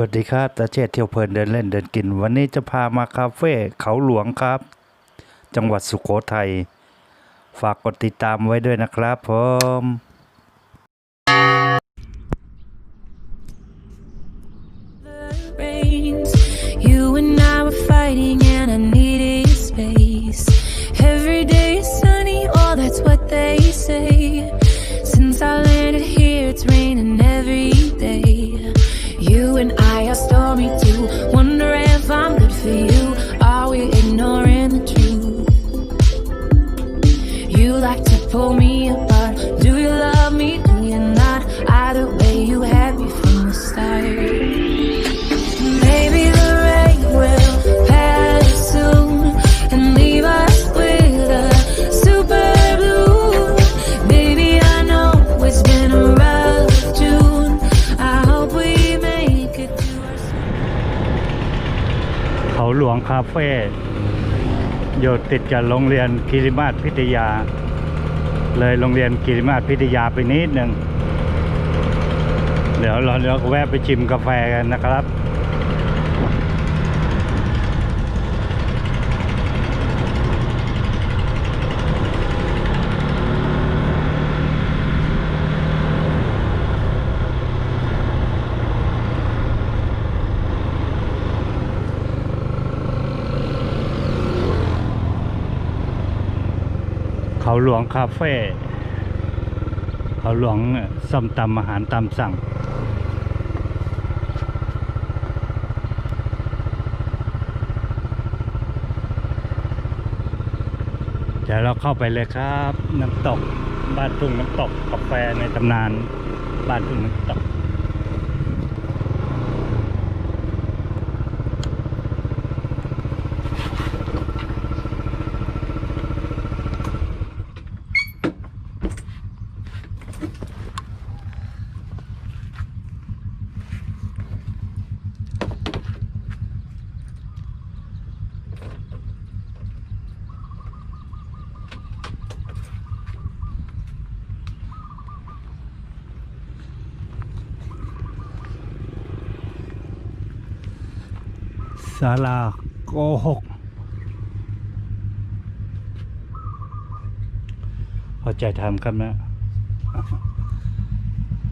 วัสดีครับตาเชษเที่ยวเพลินเดินเล่นเดินกิน วันนี้จะพามาคาเฟ่เขาหลวงครับ จังหวัดสุโขทัย ฝากกดติดตามไว้ด้วยนะครับผม You like to pull me apart. Do you love me? Do you not? Either way, you had me from the start. Maybe the rain will pass soon and leave us with a super blue. Baby, I know it's been a rough June. I hope we make it to our เขาหลวงคาเฟ่ อยู่ติดกับโรงเรียนกิริมาศพิทยา เลยโรงเรียนกิริมาศพิทยาไปนิดหนึ่ง เดี๋ยวเราเราแวะไปชิมกาแฟกันนะครับ เขาหลวงคาเฟ่เขาหลวงส้มตำอาหารตามสั่ง เดี๋ยวเราเข้าไปเลยครับ น้ำตก บ้านทุ่งน้ำตกกาแฟในตำนาน บ้านทุ่งน้ำตก ศาลาโกหกพอใจทำครับนะ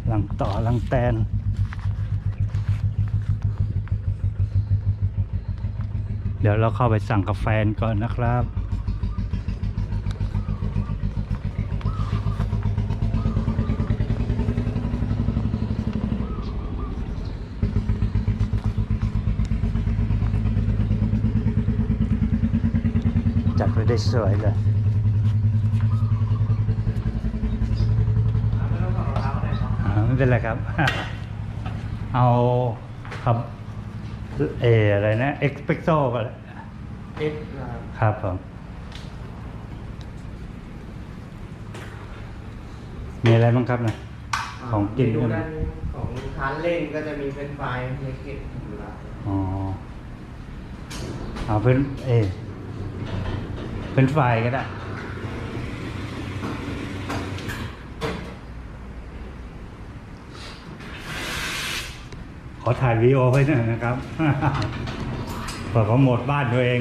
หลังต่อหลังแตนเดี๋ยวเราเข้าไปสั่งกาแฟก่อนนะครับ ไว้ได้สวยเลยอ่าไม่เป็นไรครับ เอาครับเอออะไรนะเอ็กซ์เพรสโซ่ก็เลยเอ็กซ์นะครับครับผมมีอะไรบ้างครับนะของกินเมก็นูมีด้านของทานเล่นก็จะมีเป็นไฟรายเล็กเก็ตอยู่แล้วอ๋อเอาเป็นเออ เป็นไฟก็ได้ ขอถ่ายวีดีโอไว้หน่อยนะครับเปิดเขาหมดบ้านตัวเอง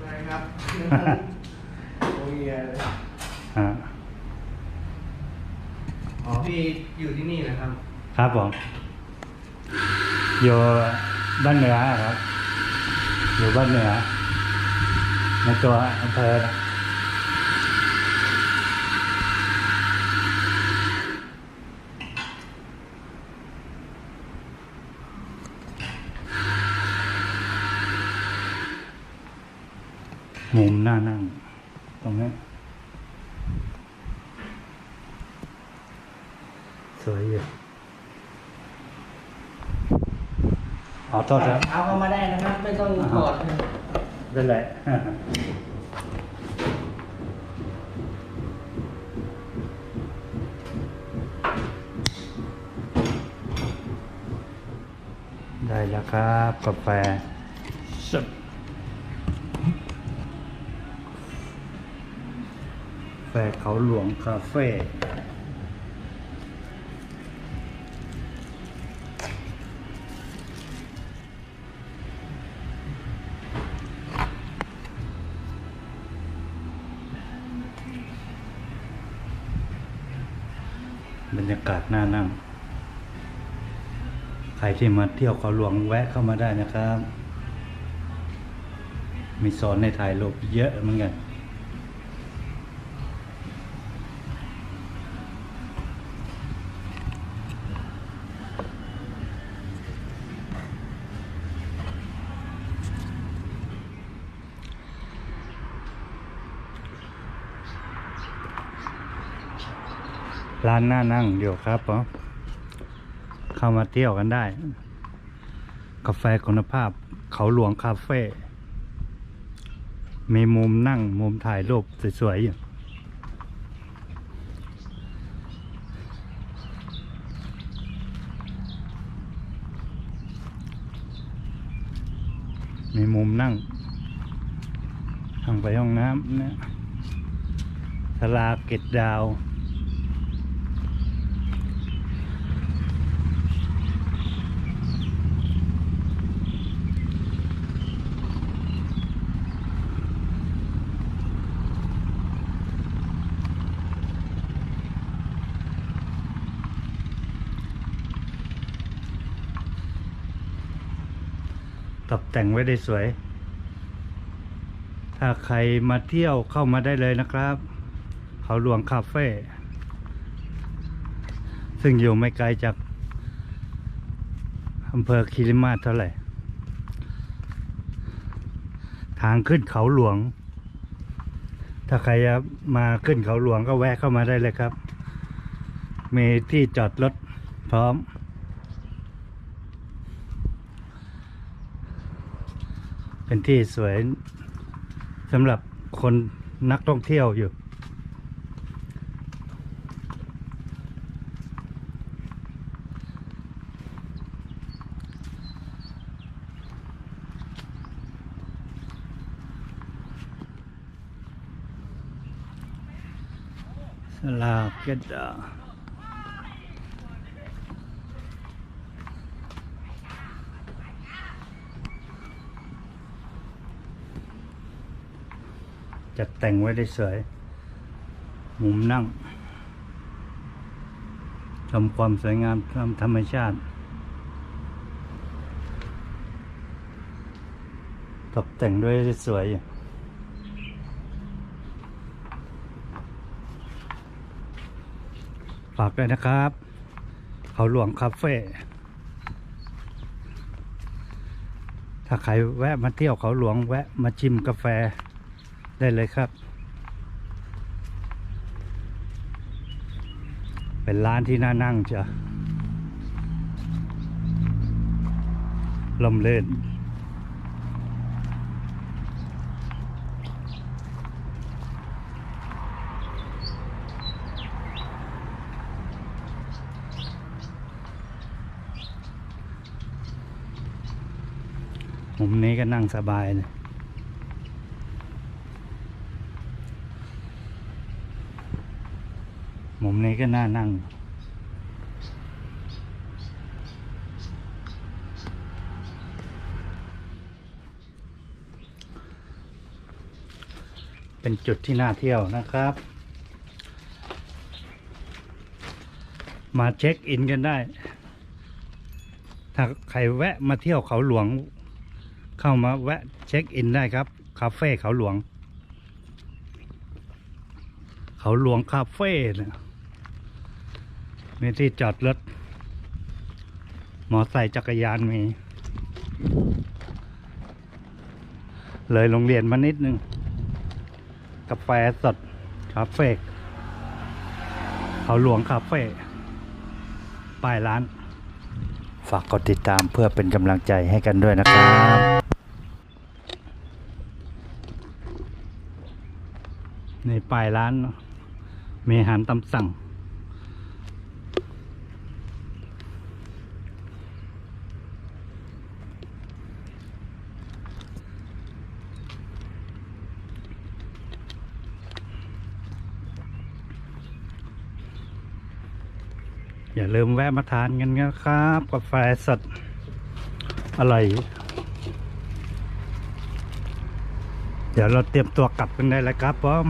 ได้ครับโอ้ยเลยอ่าอ๋อพี่อยู่ที่นี่นะครับ ครับผมอยู่บ้านเหนือครับ อยู่บ้านเหนือ ในตัวอำเภอนะมุมหน้านั่ง ตรงนี้ สวยอยู่ขอโทษครับ เอาเข้ามาได้นะครับ ไม่ต้องถอด นะเป็นไรได้แล้วครับกาแฟสุดแฟเขาหลวงคาเฟ่ บรรยากาศน่านั่ง ใครที่มาเที่ยวเขาหลวงแวะเข้ามาได้นะครับ มีสอนในถ่ายรูปเยอะเหมือนกัน ร้านน่านั่งเดียวครับผมเข้ามาเที่ยวกันได้ กาแฟคุณภาพ เขาหลวงคาเฟ่มีมุมนั่งมุมถ่ายรูปสวยๆอยู่มีมุมนั่งทางไปห้องน้ำเนี่ยสลาเกตดาว ตกแต่งไว้ได้สวย ถ้าใครมาเที่ยวเข้ามาได้เลยนะครับ เขาหลวงคาเฟ่ซึ่งอยู่ไม่ไกลจากอำเภอคิริมาเท่าไหร่ ทางขึ้นเขาหลวง ถ้าใครจะมาขึ้นเขาหลวงก็แวะเข้ามาได้เลยครับ มีที่จอดรถพร้อม เป็นที่สวยสำหรับคนนักท่องเที่ยวอยู่สลาเกตดา จัดแต่งไว้ได้สวย มุมนั่ง ชมความสวยงามตามธรรมชาติ ตกแต่งด้วยสวยฝากด้วยนะครับ เขาหลวงคาเฟ่ถ้าใครแวะมาเที่ยวเขาหลวงแวะมาชิมกาแฟ ได้เลยครับ เป็นร้านที่น่านั่งจ้ะลมเล่นมุมนี้ก็นั่งสบายเลย มุมนี้ก็น่านั่ง เป็นจุดที่น่าเที่ยวนะครับ มาเช็คอินกันได้ ถ้าใครแวะมาเที่ยวเขาหลวง เข้ามาแวะเช็คอินได้ครับ คาเฟ่เขาหลวงเขาหลวงคาเฟ่เนี่ย มีที่จอดรถ หมอไซค์จักรยานมี เลยโรงเรียนมานิดนึง กาแฟสดคาเฟ่เขาหลวงคาเฟ่ป้ายร้าน ฝากกดติดตามเพื่อเป็นกำลังใจให้กันด้วยนะครับในป้ายร้านเมีอาหารตำสั่ง อย่าลืมแวะมาทานกันนะครับ กาแฟสดอร่อย เดี๋ยวเราเตรียมตัวกลับกันได้แล้วครับผม